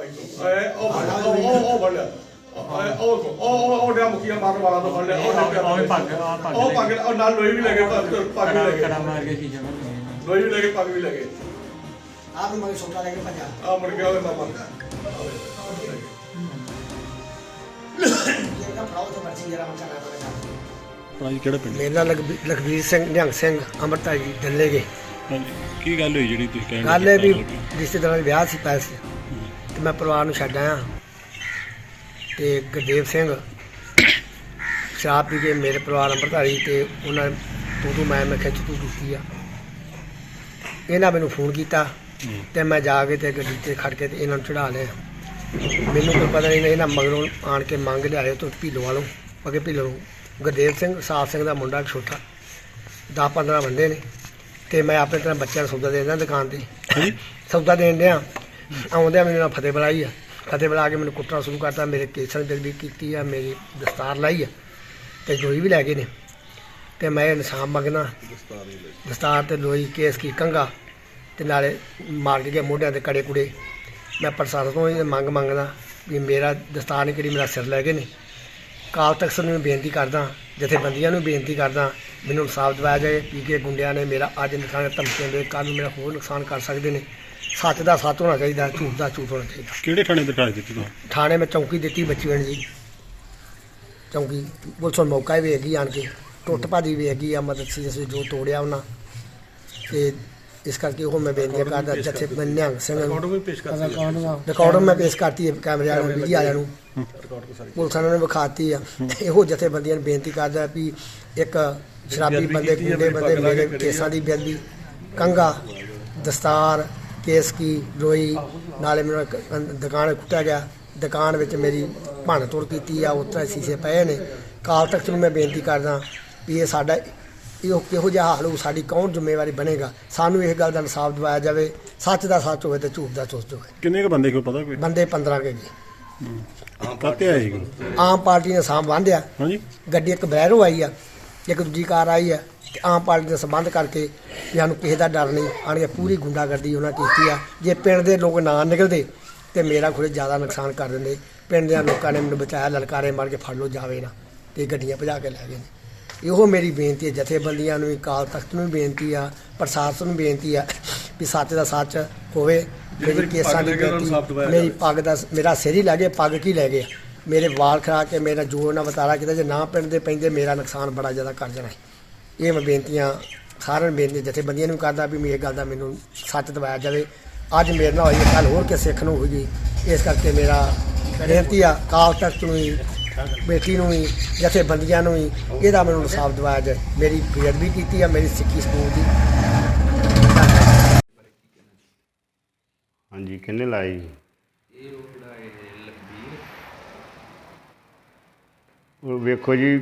ਵੇਖੋ ਐ ਉਹ ਫੜ ਲਿਆ, ਉਹ ਉਹ ਉਹ ਫੜ ਲਿਆ ਐ ਉਹ ਵੇਖੋ, ਉਹ ਉਹ ਉਹ ਡਿਆ ਮੁਕੀਆ ਮਾਰਨ ਵਾਲਾ ਤੋਂ ਫੜ ਲਿਆ ਉਹ ਡਿਆ ਉਹ ਵੀ ਭੱਗ- ਆਹ ਭੱਗ ਉਹ ਲੈ ਪੱਗ ਉਹ ਨਾਲ ਲੋਈ ਵੀ ਲੈ ਗਏ ਪੱਗ ਪੱਗ ਵੀ ਲੈ ਕੜਾ ਕੜਾ ਗਏ ਮਾਰ ਕੇ ਸ਼ੀਸ਼ਾ ਭੰਨ ਗਏ ਲੋਈ ਵੀ ਲੈ ਗਏ ਪੱਗ ਵੀ ਲੈ ਗਏ ਆਪ ਨੂੰ ਮਗੇ ਛੋਟਾ ਲੈ ਕੇ ਭੱਜਾ ਆ ਮੁੜ ਗਿਆ ਉਹਦੇ ਮਾਮਾ ਇਹ ਤਾਂ ਫੜਾਓ ਤੇ ਮਰਜ਼ੀ ਜਰਾ ਮਚਾ ਨਾ ਭਾਜੀ ਕਿਹੜਾ ਪਿੰਡ ਮੇਰਾ ਲਖਵੀਰ ਸਿੰਘ ਨਿਹੰਗ ਸਿੰਘ ਅੰਮ੍ਰਿਤਾ ਜੀ ਡੱਲੇ ਗਏ ਹਾਂਜੀ। ਕੀ ਗੱਲ ਹੋਈ ਜਿਹੜੀ ਤੁਸੀਂ ਕਹਿਣ ਗੱਲ ਇਹ ਵੀ ਰਿਸ਼ਤੇਦਾਰਾਂ ਦੇ ਵਿਆਹ ਸੀ ਪੈਸੇ ਤੇ ਮੈਂ ਪਰਿਵਾਰ ਨੂੰ ਛੱਡ ਆਇਆ। ਤੇ ਗੁਰਦੇਵ ਸਿੰਘ ਸ਼ਰਾਬ ਪੀ ਕੇ ਮੇਰੇ ਪਰਿਵਾਰ ਅੰਮ੍ਰਿਤਾਰੀ ਤੇ ਉਹਨਾਂ ਤੂੰ ਤੂੰ ਮੈਂ ਮੈਂ ਖਿੱਚ ਤੂੰ ਕੀਤੀ ਆ। ਇਹਨਾਂ ਮੈਨੂੰ ਫੋਨ ਕੀਤਾ ਤੇ ਮੈਂ ਜਾ ਕੇ ਤੇ ਗੱਡੀ ਤੇ ਖੜ ਕੇ ਤੇ ਇਹਨਾਂ ਨੂੰ ਚੜਾ ਲਿਆ। ਮੈਨੂੰ ਕੋਈ ਪਤਾ ਨਹੀਂ ਇਹਨਾਂ ਮਗਰੋਂ ਆਣ ਕੇ ਮੰਗ ਲਿਆਏ ਤੋਂ ਭੀਲੋ ਵਾਲੋਂ ਅਗੇ ਭੀਲੋ। ਗੁਰਦੇਵ ਸਿੰਘ ਸਾਫ਼ ਸਿੰਘ ਦਾ ਮੁੰਡਾ ਛੋਟਾ 10 15 ਬੰਦੇ ਨੇ। ਤੇ ਮੈਂ ਆਪਣੇ ਤਰ੍ਹਾਂ ਬੱਚਿਆਂ ਨੂੰ ਸੌਦਾ ਦੇ ਦਿੰਦਾ ਦੁਕਾਨ ਤੇ। ਸੌਦਾ ਦੇਣ ਡਿਆ। ਆਉਂਦਿਆਂ ਮੈਨੂੰ ਨਾਲ ਫਤਿਹ ਬੁਲਾਈ ਆ। ਫਤਿਹ ਬੁਲਾ ਕੇ ਮੈਨੂੰ ਕੁੱਟਣਾ ਸ਼ੁਰੂ ਕਰਤਾ, ਮੇਰੇ ਕੇਸਾਂ ਦੀ ਵੀ ਕੀਤੀ ਆ, ਮੇਰੀ ਦਸਤਾਰ ਲਾਈ ਆ ਤੇ ਲੋਈ ਵੀ ਲੈ ਗਏ ਨੇ। ਤੇ ਮੈਂ ਇਨਸਾਫ ਮੰਗਣਾ ਦਸਤਾਰ ਤੇ ਲੋਈ, ਕੇਸ ਕੀ ਕੰਗਾ ਤੇ ਨਾਲੇ ਮਾਰ ਕੇ ਗਏ ਮੋਢਿਆਂ ਤੇ ਕੜੇ ਕੁੜੇ। ਮੈਂ ਪ੍ਰਸ਼ਾਸਨ ਤੋਂ ਇਹ ਮੰਗ ਮੰਗਦਾ ਵੀ ਮੇਰਾ ਦਸਤਾਰ ਨੇ ਕਿਹੜੀ ਮੇਰਾ ਸਿਰ ਲੈ ਗਏ ਨੇ। ਕਾਲ ਤਖਤ ਨੂੰ ਮੈਂ ਬੇਨਤੀ ਕਰਦਾ, ਜਥੇਬੰਦੀਆਂ ਨੂੰ ਬੇਨਤੀ ਕਰਦਾ, ਮੈਨੂੰ ਇਨਸਾਫ ਦਿਵਾਇਆ ਜਾਏ ਵੀ ਕਿ ਗੁੰਡਿਆਂ ਨੇ ਮੇਰਾ ਅੱਜ ਨੁਕਸਾਨ ਧਮਕੀਆਂ ਦੇ ਕੱਲ੍ਹ ਨੂੰ ਮੇਰਾ ਹੋਰ ਨੁਕਸਾਨ ਕਰ ਸਕਦੇ ਨੇ। ਸੱਚ ਦਾ ਸੱਚ ਹੋਣਾ ਚਾਹੀਦਾ ਝੂਠ ਦਾ ਝੂਠ ਹੋਣਾ ਚਾਹੀਦਾ। ਕਿਹੜੇ ਥਾਣੇ ਤੇ ਠਾਈ ਦਿੱਤੀ ਤੁਹਾਨੂੰ ਥਾਣੇ ਮੈਂ ਚੌਂਕੀ ਦਿੱਤੀ ਬੱਚੀਵਣ ਜੀ। ਚੌਂਕੀ ਪੁਲਿਸ ਨੂੰ ਮੌਕਾ ਹੀ ਵੇਗੀ ਆਣ ਕੇ। ਟੁੱਟ ਭਾਦੀ ਵੇਗੀ ਆ ਮਦਦ ਸੀ ਜਿਸ ਜੋ ਤੋੜਿਆ ਉਹਨਾਂ। ਤੇ ਇਸ ਕਰਕੇ ਉਹ ਮੈਂ ਬੇਨਤੀ ਕਰਦਾ ਜਥੇ ਨਿਹੰਗ ਸਿੰਘ ਨੂੰ ਵੀ ਪੇਸ਼ ਕਰ ਰਿਕਾਰਡ ਮੈਂ ਪੇਸ਼ ਕਰਤੀ ਹੈ ਕੈਮਰੇ ਵਾਲਿਆਂ ਨੂੰ ਮੀਡੀਆ ਵਾਲਿਆਂ ਨੂੰ। ਪੁਲਿਸ ਵਾਲਿਆਂ ਨੇ ਵਿਖਾਤੀ ਆ। ਇਹੋ ਜਥੇਬੰਦੀਆਂ ਨੂੰ ਬੇਨਤੀ ਕਰਦਾ ਵੀ ਇੱਕ ਸ਼ਰਾਬੀ ਬੰਦੇ ਗੁੰਡੇ ਬੰਦੇ ਮੇਰੇ ਕੇਸਾਂ ਦੀ ਬੇਅਦਬੀ ਕੰਗਾ ਦਸਤਾਰ ਕੇਸ ਕੀ ਰੋਈ ਨਾਲੇ ਇੱਕ ਦੁਕਾਨ ਕੁੱਟਿਆ ਗਿਆ। ਦੁਕਾਨ ਵਿੱਚ ਮੇਰੀ ਭੰਨ ਤੋੜ ਕੀਤੀ ਆ ਉੱਤੇ ਸ਼ੀਸ਼ੇ ਪਏ ਨੇ। ਕਾਲ ਤਖਤ ਨੂੰ ਮੈਂ ਬੇਨਤੀ ਕਰਦਾ ਵੀ ਇਹ ਸਾਡਾ ਇਹ ਕਿਹੋ ਜਿਹਾ ਹਾਲ ਹੋ ਸਾਡੀ ਕੌਣ ਜ਼ਿੰਮੇਵਾਰੀ ਬਣੇਗਾ? ਸਾਨੂੰ ਇਹ ਗੱਲ ਦਾ ਇਨਸਾਫ ਦਿਵਾਇਆ ਜਾਵੇ। ਸੱਚ ਦਾ ਸੱਚ ਹੋਵੇ ਤੇ ਝੂਠ ਦਾ ਝੂਠ ਹੋਵੇ। ਕਿੰਨੇ ਕ ਬੰਦੇ ਕੋ ਪਤਾ ਕੋਈ? ਬੰਦੇ 15 ਕੇ ਗਏ ਕਾਤੇ ਆਏ ਸੀ ਆਮ ਪਾਰਟੀ ਨੇ ਸਾਂਭ ਬੰਨ੍ਹਿਆ ਹਾਂਜੀ। ਗੱਡੀ ਇੱਕ ਬਲੈਰੋ ਆਈ ਆ। ਇੱਕ ਦੂਜੀ ਕਾਰ ਆਈ ਆ ਤੇ ਆਮ ਪਾਰਟੀ ਦੇ ਸੰਬੰਧ ਕਰਕੇ ਵੀ ਸਾਨੂੰ ਕਿਸੇ ਦਾ ਡਰ ਨਹੀਂ ਆਣ ਕੇ ਪੂਰੀ ਗੁੰਡਾਗਰਦੀ ਉਹਨਾਂ ਕੀਤੀ ਆ। ਜੇ ਪਿੰਡ ਦੇ ਲੋਕ ਨਾ ਨਿਕਲਦੇ ਤੇ ਮੇਰਾ ਖੁਦ ਜ਼ਿਆਦਾ ਨੁਕਸਾਨ ਕਰ ਦਿੰਦੇ। ਪਿੰਡ ਦੇ ਲੋਕਾਂ ਨੇ ਮੈਨੂੰ ਬਚਾਇਆ ਲਲਕਾਰੇ ਮਾਰ ਕੇ ਫੜ ਲਓ ਜਾਵੇ ਨਾ ਤੇ ਗੱਡੀਆਂ ਭਜਾ ਕੇ ਲੈ ਗਏ ਨੇ। ਇਹੋ ਮੇਰੀ ਬੇਨਤੀ ਹੈ ਜਥੇਬੰਦੀਆਂ ਨੂੰ ਵੀ ਕਾਲ ਤਖਤ ਨੂੰ ਵੀ ਬੇਨਤੀ ਆ ਪ੍ਰਸ਼ਾਸਨ ਨੂੰ ਬੇਨਤੀ ਆ ਵੀ ਸੱਚ ਦਾ ਸੱਚ ਹੋਵੇ। ਮੇਰੀ ਕੇਸਾਂ ਦੀ ਲੈ ਬੇਨਤੀ ਮੇਰੀ ਪੱਗ ਦਾ ਮੇਰਾ ਸਿਰ ਹੀ ਲੱਗੇ ਪੱਗ ਕੀ ਲੈ ਗਿਆ ਮੇਰੇ ਵਾਲ ਖਰਾ ਕੇ ਮੇਰਾ ਜ਼ੋਰ ਨਾ ਵਤਾਰਾ ਕਿਤੇ, ਜੇ ਨਾ ਪਿੰਡ ਦੇ ਪੈਂਦੇ, ਮੇਰਾ ਨੁਕਸਾਨ ਬੜਾ ਜ਼ਿਆਦਾ ਕਰ ਜਾਣਾ ਇਹ ਮੈਂ ਬੇਨਤੀਆਂ ਸਾਰਿਆਂ ਨੂੰ ਬੇਨਤੀ, ਜਥੇਬੰਦੀਆਂ ਨੂੰ ਕਰਦਾ ਵੀ ਮੇਰੇ ਗੱਲ ਦਾ ਮੈਨੂੰ ਸੱਚ ਦਵਾਇਆ ਜਾਵੇ। ਅੱਜ ਮੇਰੇ ਨਾਲ ਹੋਈ ਕੱਲ ਹੋਰ ਕਿਸੇ ਸਿੱਖ ਨੂੰ ਹੋਈ ਇਸ ਕਰਕੇ ਮੇਰਾ ਬੇਨਤੀ ਆ ਕਾਲ ਤਖਤ ਨੂੰ ਵੀ, ਬੇਟੀ ਨੂੰ ਵੀ, ਜਥੇਬੰਦੀਆਂ ਨੂੰ ਵੀ, ਇਹਦਾ ਮੈਨੂੰ ਇਨਸਾਫ ਦਿਵਾਇਆ ਜਾਵੇ ਮੇਰੀ ਬੇਅਦਬੀ ਕੀਤੀ ਆ, ਮੇਰੀ ਸਿੱਖੀ ਸਕੂਲ ਦੀ। ਹਾਂਜੀ, ਕਿੰਨੇ ਲਾਈ ਉਹ ਵੇਖੋ ਜੀ,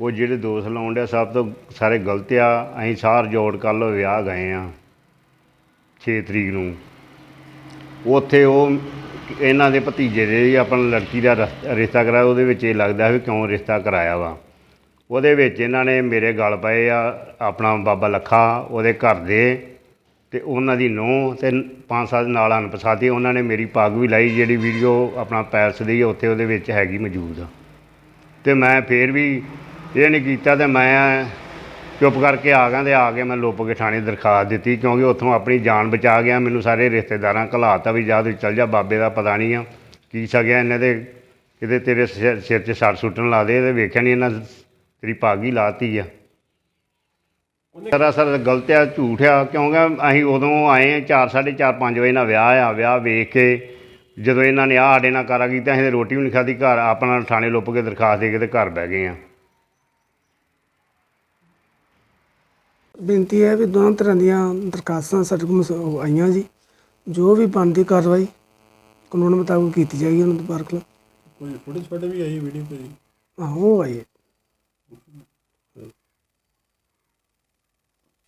ਉਹ ਜਿਹੜੇ ਦੋਸ਼ ਲਾਉਣ ਡਿਆ, ਸਭ ਤੋਂ ਸਾਰੇ ਗਲਤ ਆ। ਅਸੀਂ ਸਾਰ ਜੋੜ ਕੱਲ੍ਹ ਵਿਆਹ ਗਏ ਆ 6 ਤਰੀਕ ਨੂੰ। ਉੱਥੇ ਉਹ ਇਹਨਾਂ ਦੇ ਭਤੀਜੇ ਦੇ ਆਪਣਾ ਲੜਕੀ ਦਾ ਰਸ- ਰਿਸ਼ਤਾ ਕਰਾਇਆ, ਉਹਦੇ ਵਿੱਚ ਇਹ ਲੱਗਦਾ ਵੀ ਕਿਉਂ ਰਿਸ਼ਤਾ ਕਰਾਇਆ ਵਾ। ਉਹਦੇ ਵਿੱਚ ਇਹਨਾਂ ਨੇ ਮੇਰੇ ਗਲ ਪਏ ਆ, ਆਪਣਾ ਬਾਬਾ ਲੱਖਾ, ਉਹਦੇ ਘਰ ਦੇ, ਤੇ ਉਹਨਾਂ ਦੀ ਨੂੰਹ ਤੇ ਪੰਜ ਸੱਤ ਨਾਲ ਅਨਪਸਾਤੀ ਉਹਨਾਂ ਨੇ ਮੇਰੀ ਪੱਗ ਵੀ ਲਾਈ, ਜਿਹੜੀ ਵੀਡੀਓ ਆਪਣਾ ਪੈਲਸ ਦੀ ਉੱਥੇ ਉਹਦੇ ਵਿੱਚ ਹੈਗੀ ਮੌਜੂਦ। ਆ ਤੇ ਮੈਂ ਫੇਰ ਵੀ ਇਹ ਨਹੀਂ ਕੀਤਾ ਤੇ ਮੈਂ ਚੁੱਪ ਕਰਕੇ ਆ ਗਿਆ ਤੇ ਆ ਕੇ ਮੈਂ ਲੁੱਪ ਕੇ ਥਾਣੇ ਦਰਖਾਸਤ ਦਿੱਤੀ ਕਿਉਂਕਿ ਉੱਥੋਂ ਆਪਣੀ ਜਾਨ ਬਚਾ ਗਿਆ ਮੈਨੂੰ ਸਾਰੇ ਰਿਸ਼ਤੇਦਾਰਾਂ ਘਲਾਤਾ ਵੀ ਜਾ ਤੂੰ ਚੱਲ ਜਾ ਬਾਬੇ ਦਾ ਪਤਾ ਨਹੀਂ ਆ ਕੀ ਸਕਿਆ ਇਹਨਾਂ ਦੇ ਕਿਤੇ ਤੇਰੇ ਸਿਰ 'ਚ ਸੱਟ ਸੁੱਟਣ ਲਾ ਦੇ ਤੇ ਵੇਖਿਆ ਨਹੀਂ ਇਹਨਾਂ ਤੇਰੀ ਪੱਗ ਲਾਤੀ ਆ। ਸਰਾਸਰ ਗਲਤ ਆ ਝੂਠ ਆ ਕਿਉਂਕਿ ਅਸੀਂ ਉਦੋਂ ਆਏ 4 4:30 5 ਵਜੇ ਨਾਲ ਵਿਆਹ ਆ ਵਿਆਹ ਵੇਖ ਕੇ ਜਦੋਂ ਇਹਨਾਂ ਨੇ ਆਹ ਸਾਡੇ ਨਾਲ ਕਾਰਾ ਕੀਤਾ ਅਸੀਂ ਤਾਂ ਰੋਟੀ ਵੀ ਨਹੀਂ ਖਾਧੀ ਘਰ ਆਪਣਾ ਥਾਣੇ ਲੁੱਪ ਕੇ ਦਰਖਾਸਤ ਦੇ ਕੇ ਤੇ ਘਰ ਬਹਿ ਗਏ ਆ। ਬੇਨਤੀ ਹੈ ਵੀ ਦੋਨਾਂ ਤਰ੍ਹਾਂ ਦੀਆਂ ਦਰਖਾਸਤਾਂ ਸਾਡੇ ਕੋਲ ਮਸ- ਉਹ ਆਈਆਂ ਜੀ। ਜੋ ਵੀ ਬਣਦੀ ਕਾਰਵਾਈ ਕਾਨੂੰਨ ਮੁਤਾਬਕ ਕੀਤੀ ਜਾਏਗੀ ਉਹਨਾਂ ਦੇ ਖਿਲਾਫ। ਕੋਈ ਫੁਟੇਜ ਫਟੇ ਵੀ ਆਈ ਵੀਡੀਓ ਤੇ ਜੀ? ਆਹੋ ਆਈ ਹੈ।